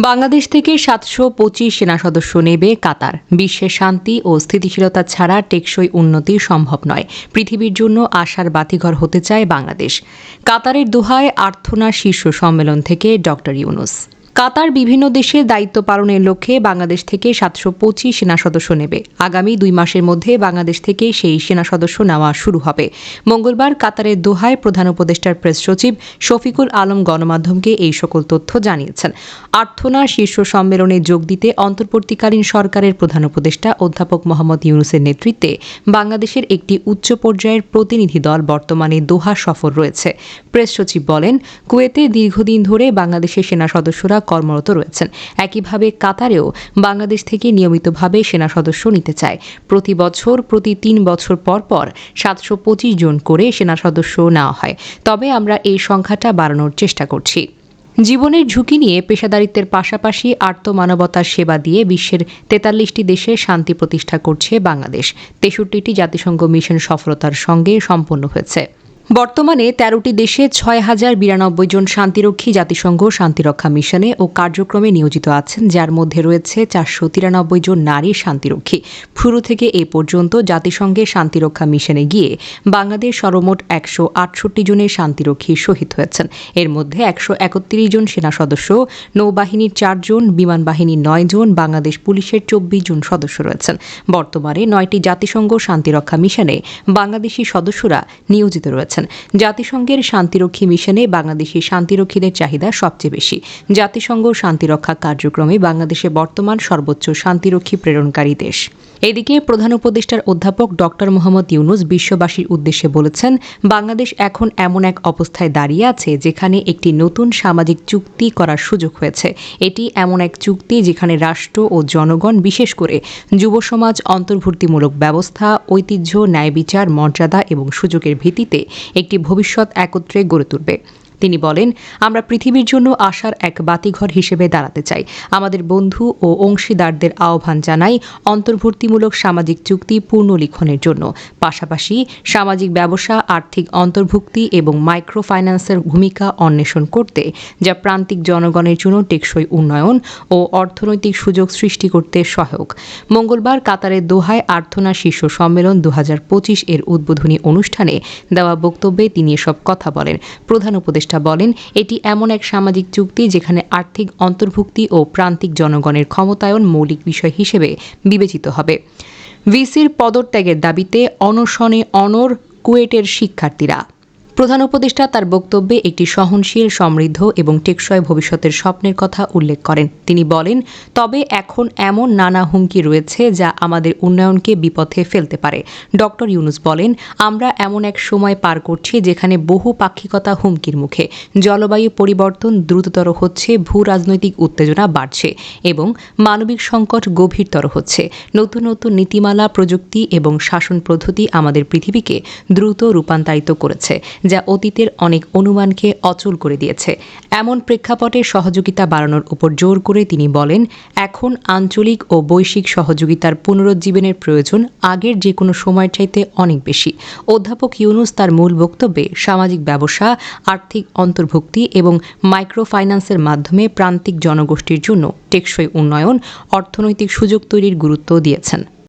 বাংলাদেশ থেকে সাতশো পঁচিশ সেনা সদস্য নেবে কাতার। বিশ্বে শান্তি ও স্থিতিশীলতা ছাড়া টেকসই উন্নতি সম্ভব নয়। পৃথিবীর জন্য আশার বাতিঘর হতে চায় বাংলাদেশ। কাতারের দোহায় আর্থনা শীর্ষ সম্মেলন থেকে ডক্টর ইউনুস। কাতার বিভিন্ন দেশে দায়িত্ব পালনের লক্ষ্যে বাংলাদেশ থেকে সাতশো পঁচিশ সেনা সদস্য নেবে। আগামী দুই মাসের মধ্যে বাংলাদেশ থেকে সেই সেনা সদস্য নেওয়া শুরু হবে। মঙ্গলবার কাতারের দোহায় প্রধান উপদেষ্টার প্রেস সচিব শফিকুল আলম গণমাধ্যমকে এই সকল তথ্য জানিয়েছেন। আর্থনা শীর্ষ সম্মেলনে যোগ দিতে অন্তর্বর্তীকালীন সরকারের প্রধান উপদেষ্টা অধ্যাপক মোহাম্মদ ইউনুসের নেতৃত্বে বাংলাদেশের একটি উচ্চ পর্যায়ের প্রতিনিধি দল বর্তমানে দোহা সফর রয়েছে। প্রেস সচিব বলেন, কুয়েতে দীর্ঘদিন ধরে বাংলাদেশের সেনা সদস্যরা কর্মরত রয়েছেন। একইভাবে কাতারেও বাংলাদেশ থেকে নিয়মিতভাবে সেনা সদস্য নিতে চায়। প্রতি বছর, প্রতি তিন বছর পর পর সাতশো পঁচিশ জন করে সেনা সদস্য নেওয়া হয়। তবে আমরা এই সংখ্যাটা বাড়ানোর চেষ্টা করছি। জীবনের ঝুঁকি নিয়ে পেশাদারিত্বের পাশাপাশি আর্তমানবতার সেবা দিয়ে বিশ্বের তেতাল্লিশটি দেশে শান্তি প্রতিষ্ঠা করছে বাংলাদেশ। তেষট্টিটি জাতিসংঘ মিশন সফলতার সঙ্গে সম্পন্ন হয়েছে। বর্তমানে তেরোটি দেশে ছয় হাজার বিরানব্বই জন শান্তিরক্ষী জাতিসংঘ শান্তিরক্ষা মিশনে ও কার্যক্রমে নিয়োজিত আছেন, যার মধ্যে রয়েছে চারশো তিরানব্বই জন নারী শান্তিরক্ষী। শুরু থেকে এ পর্যন্ত জাতিসংঘের শান্তিরক্ষা মিশনে গিয়ে বাংলাদেশ সর্বমোট একশো আটষট্টি জনের শান্তিরক্ষী শহীদ হয়েছেন। এর মধ্যে একশো একত্রিশ জন সেনা সদস্য, নৌবাহিনীর চারজন বিমান বাহিনীর নয় জন, বাংলাদেশ পুলিশের চব্বিশ জন সদস্য রয়েছেন। বর্তমানে নয়টি জাতিসংঘ শান্তিরক্ষা মিশনে বাংলাদেশি সদস্যরা নিয়োজিত রয়েছেন জাতিসংঘের শান্তিরক্ষী মিশনে বাংলাদেশি শান্তিরক্ষীদের চাহিদা সবচেয়ে বেশি। জাতিসংঘ শান্তিরক্ষা কার্যক্রমে বাংলাদেশে বর্তমান সর্বোচ্চ শান্তিরক্ষী প্রেরণকারী দেশ। এদিকে প্রধান উপদেষ্টার অধ্যাপক ডক্টর মোহাম্মদ ইউনুস বিশ্ববাসীর উদ্দেশ্যে বলেছেন, বাংলাদেশ এখন এমন এক অবস্থায় দাঁড়িয়ে আছে যেখানে একটি নতুন সামাজিক চুক্তি করার সুযোগ হয়েছে। এটি এমন এক চুক্তি যেখানে রাষ্ট্র ও জনগণ বিশেষ করে যুব সমাজ অন্তর্ভুক্তিমূলক ব্যবস্থা, ঐতিহ্য ন্যায় বিচার মর্যাদা এবং সুযোগের ভিত্তিতে একটি ভবিষ্যৎ একত্রে গড়ে তুলবে। তিনি বলেন, আমরা পৃথিবীর জন্য আশার এক বাতিঘর হিসেবে দাঁড়াতে চাই। আমাদের বন্ধু ও অংশীদারদের আহ্বান জানাই অন্তর্ভুক্তিমূলক সামাজিক চুক্তি পুনর্লিখনের জন্য। পাশাপাশি সামাজিক ব্যবসা, আর্থিক অন্তর্ভুক্তি এবং মাইক্রো ফাইন্যান্সের ভূমিকা অন্বেষণ করতে, যা প্রান্তিক জনগণের জন্য টেকসই উন্নয়ন ও অর্থনৈতিক সুযোগ সৃষ্টি করতে সহায়ক। মঙ্গলবার কাতারের দোহায় আর্থনা শীর্ষ সম্মেলন দু হাজার পঁচিশ এর উদ্বোধনী অনুষ্ঠানে দেওয়া বক্তব্যে তিনি এসব কথা বলেন। প্রধান উপদেষ্টা বলেন, এটি এমন এক সামাজিক চুক্তি যেখানে আর্থিক অন্তর্ভুক্তি ও প্রান্তিক জনগণের ক্ষমতায়ন মৌলিক বিষয় হিসেবে বিবেচিত হবে। ভিসির পদত্যাগের দাবিতে অনশনে অনর কুয়েটের শিক্ষার্থীরা প্রধান উপদেষ্টা তার বক্তব্যে একটি সহনশীল, সমৃদ্ধ এবং টেকসই ভবিষ্যতের স্বপ্নের কথা উল্লেখ করেন। তিনি বলেন, তবে এখন এমন নানা হুমকি রয়েছে যা আমাদের উন্নয়নকে বিপথে ফেলতে পারে। ডক্টর ইউনুস বলেন, আমরা এমন এক সময় পার করছি যেখানে বহু পাক্ষিকতা হুমকির মুখে। জলবায়ু পরিবর্তন দ্রুততর হচ্ছে, ভূ রাজনৈতিক উত্তেজনা বাড়ছে এবং মানবিক সংকট গভীরতর হচ্ছে। নতুন নতুন নীতিমালা, প্রযুক্তি এবং শাসন পদ্ধতি আমাদের পৃথিবীকে দ্রুত রূপান্তরিত করেছে। যা অতীতের অনেক অনুমানকে অচল করে দিয়েছে। এমন প্রেক্ষাপটে সহযোগিতা বাড়ানোর উপর জোর করে তিনি বলেন, এখন আঞ্চলিক ও বৈশ্বিক সহযোগিতার পুনরুজ্জীবনের প্রয়োজন আগের যে কোনো সময়ের চাইতে অনেক বেশি। অধ্যাপক ইউনুস তার মূল বক্তব্যে সামাজিক ব্যবসা, আর্থিক অন্তর্ভুক্তি এবং মাইক্রো ফাইন্যান্সের মাধ্যমে প্রান্তিক জনগোষ্ঠীর জন্য টেকসই উন্নয়ন, অর্থনৈতিক সুযোগ তৈরির গুরুত্ব দিয়েছেন।